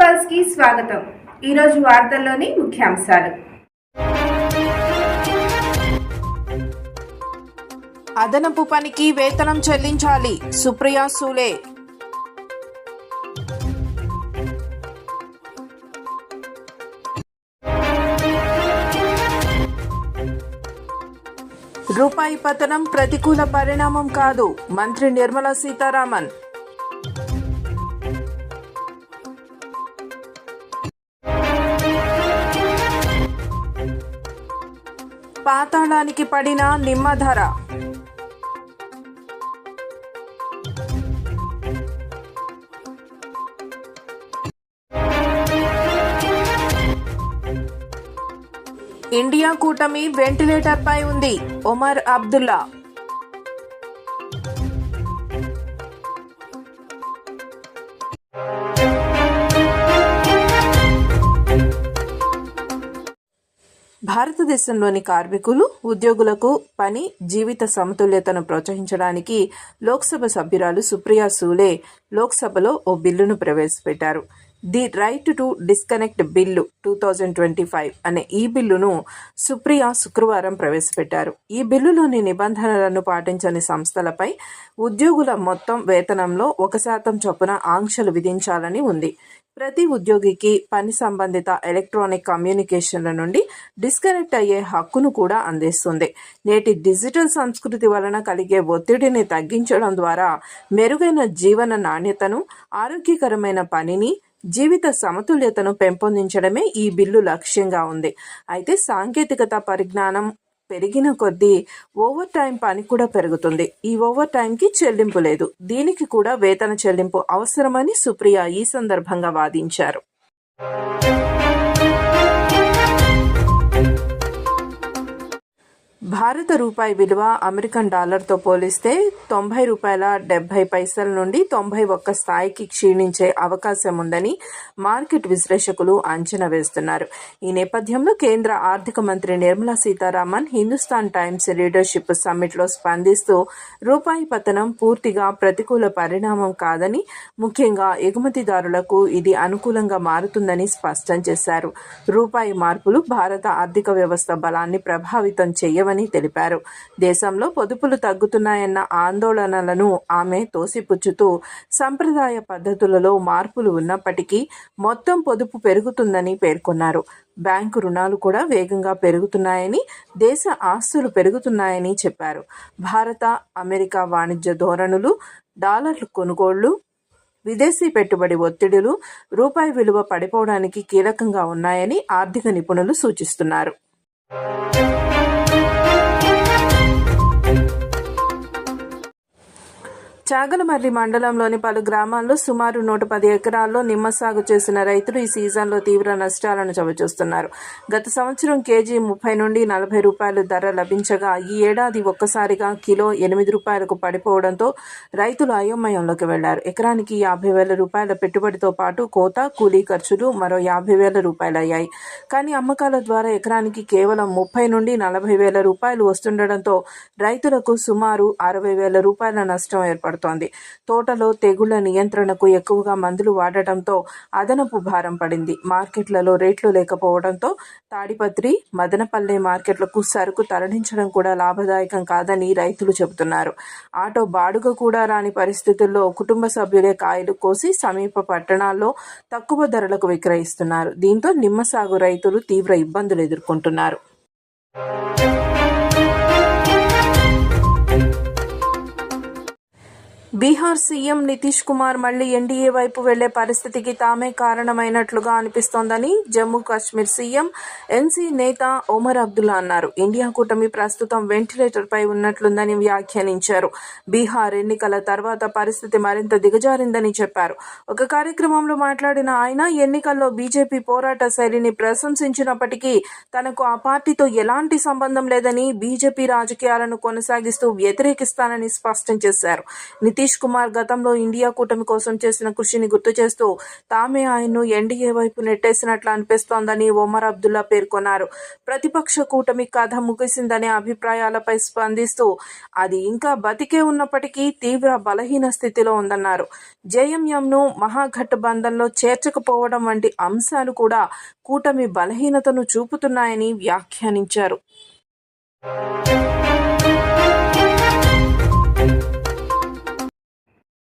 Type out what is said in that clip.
పల్స్కి స్వాగతం. ఈరోజు వార్తల్లోని ముఖ్యాంశాలు. అదనపు పనికి వేతనం చెల్లించాలి సుప్రియా సూలే. రూపాయి పతనం ప్రతికూల పరిణామం కాదు మంత్రి నిర్మలా సీతారామన్. పాతాళానికి పడిన నిమ్మ ధర ఇండియా కూటమి వెంటిలేటర్ పై ఉంది ఒమర్ అబ్దుల్లా. భారతదేశంలోని కార్మికులు ఉద్యోగులకు పని జీవిత సమతుల్యతను ప్రోత్సహించడానికి లోక్సభ సభ్యురాలు సుప్రియా సూలే లోక్సభలో ఓ బిల్లును ప్రవేశపెట్టారు. The right to disconnect bill two thousand twenty five అనే ఈ బిల్లును సుప్రియా శుక్రవారం ప్రవేశపెట్టారు. ఈ బిల్లులోని నిబంధనలను పాటించని సంస్థలపై ఉద్యోగుల మొత్తం వేతనంలో ఒక శాతం చొప్పున ఆంక్షలు విధించాలని ఉంది. ప్రతి ఉద్యోగికి పని సంబంధిత ఎలక్ట్రానిక్ కమ్యూనికేషన్ల నుండి డిస్కనెక్ట్ అయ్యే హక్కును కూడా అందిస్తుంది. నేటి డిజిటల్ సంస్కృతి వలన కలిగే ఒత్తిడిని తగ్గించడం ద్వారా మెరుగైన జీవన నాణ్యతను ఆరోగ్యకరమైన పనిని జీవిత సమతుల్యతను పెంపొందించడమే ఈ బిల్లు లక్ష్యంగా ఉంది. అయితే సాంకేతికత పరిజ్ఞానం పెరిగిన కొద్దీ ఓవర్ టైం పని కూడా పెరుగుతుంది. ఈ ఓవర్ టైంకి చెల్లింపు లేదు. దీనికి కూడా వేతన చెల్లింపు అవసరమని సుప్రియ ఈ సందర్భంగా వాదించారు. భారత రూపాయి విలువ అమెరికన్ డాలర్తో పోలిస్తే తొంభై రూపాయల డెబ్బై పైసల నుండి తొంభై ఒక్క స్థాయికి క్షీణించే అవకాశం ఉందని మార్కెట్ విశ్లేషకులు అంచనా వేస్తున్నారు. ఈ నేపథ్యంలో కేంద్ర ఆర్థిక మంత్రి నిర్మలా సీతారామన్ హిందుస్థాన్ టైమ్స్ లీడర్షిప్ సమ్మిట్లో స్పందిస్తూ రూపాయి పతనం పూర్తిగా ప్రతికూల పరిణామం కాదని ముఖ్యంగా ఎగుమతిదారులకు ఇది అనుకూలంగా మారుతుందని స్పష్టం చేశారు. రూపాయి మార్పులు భారత ఆర్థిక వ్యవస్థ బలాన్ని ప్రభావితం చేయవని తెలిపారు. దేశంలో పొదుపులు తగ్గుతున్నాయన్న ఆందోళనలను ఆమె తోసిపుచ్చుతూ సంప్రదాయ పద్ధతులలో మార్పులు ఉన్నప్పటికీ మొత్తం పొదుపు పెరుగుతుందని పేర్కొన్నారు. బ్యాంకు రుణాలు కూడా వేగంగా పెరుగుతున్నాయని దేశ ఆస్తులు పెరుగుతున్నాయని చెప్పారు. భారత అమెరికా వాణిజ్య ధోరణులు డాలర్లు కొనుగోళ్ళు విదేశీ పెట్టుబడి ఒత్తిడులు రూపాయి విలువ పడిపోవడానికి కీలకంగా ఉన్నాయని ఆర్థిక నిపుణులు సూచిస్తున్నారు. చాగలమర్రి మండలంలోని పలు గ్రామాల్లో సుమారు నూట పది ఎకరాల్లో నిమ్మ సాగు చేసిన రైతులు ఈ సీజన్లో తీవ్ర నష్టాలను చవిచూస్తున్నారు. గత సంవత్సరం కేజీ ముప్పై నుండి నలభై రూపాయలు ధర లభించగా ఈ ఏడాది ఒక్కసారిగా కిలో ఎనిమిది రూపాయలకు పడిపోవడంతో రైతులు అయోమయంలోకి వెళ్ళారు. ఎకరానికి యాభై వేల రూపాయల పెట్టుబడితో పాటు కోత కూలీ ఖర్చులు మరో యాభై వేల రూపాయలు అయ్యాయి కానీ అమ్మకాల ద్వారా ఎకరానికి కేవలం ముప్పై నుండి నలభై వేల రూపాయలు వస్తుండటంతో రైతులకు సుమారు అరవై వేల రూపాయల నష్టం ఏర్పడుతుంది. తోటలో తెగుళ్ళ నియంత్రణకు ఎక్కువగా మందులు వాడటంతో అదనపు భారం పడింది. మార్కెట్లలో రేట్లు లేకపోవడంతో తాడిపత్రి మదనపల్లె మార్కెట్లకు సరుకు తరలించడం కూడా లాభదాయకం కాదని రైతులు చెబుతున్నారు. ఆటో బాడుగ కూడా రాని పరిస్థితుల్లో కుటుంబ సభ్యులే కాయలు కోసి సమీప పట్టణాల్లో తక్కువ ధరలకు విక్రయిస్తున్నారు. దీంతో నిమ్మ సాగు రైతులు తీవ్ర ఇబ్బందులు ఎదుర్కొంటున్నారు. బీహార్ సీఎం నితీష్ కుమార్ మళ్ళీ ఎన్డీఏ వైపు వెళ్ళే పరిస్థితికి తామే కారణమైనట్లుగా అనిపిస్తోందని జమ్మూ కాశ్మీర్ సీఎం ఎన్సీ నేత ఒమర్ అబ్దుల్లా అన్నారు. ఇండియా కూటమి ప్రస్తుతం వెంటిలేటర్పై ఉన్నట్లుందని వ్యాఖ్యానించారు. బీహార్ ఎన్నికల తర్వాత పరిస్థితి మరింత దిగజారిందని చెప్పారు. ఒక కార్యక్రమంలో మాట్లాడిన ఆయన ఎన్నికల్లో బీజేపీ పోరాట శైలిని ప్రశంసించినప్పటికీ తనకు ఆ పార్టీతో ఎలాంటి సంబంధం లేదని బీజేపీ రాజకీయాలను కొనసాగిస్తూ వ్యతిరేకిస్తానని స్పష్టం చేశారు. నితీష్ నితీష్ కుమార్ గతంలో ఇండియా కూటమి కోసం చేసిన కృషిని గుర్తు చేస్తూ తామే ఆయన్ను ఎన్డీఏ వైపు నెట్టేసినట్లు అనిపిస్తోందని ఒమర్ అబ్దుల్లా పేర్కొన్నారు. ప్రతిపక్ష కూటమి కథ ముగిసిందనే అభిప్రాయాలపై స్పందిస్తూ అది ఇంకా బతికే ఉన్నప్పటికీ తీవ్ర బలహీన స్థితిలో ఉందన్నారు. జేఎంఎంను మహాగఠబంధన్లో చేర్చకపోవడం వంటి అంశాలు కూడా కూటమి బలహీనతను చూపుతున్నాయని వ్యాఖ్యానించారు.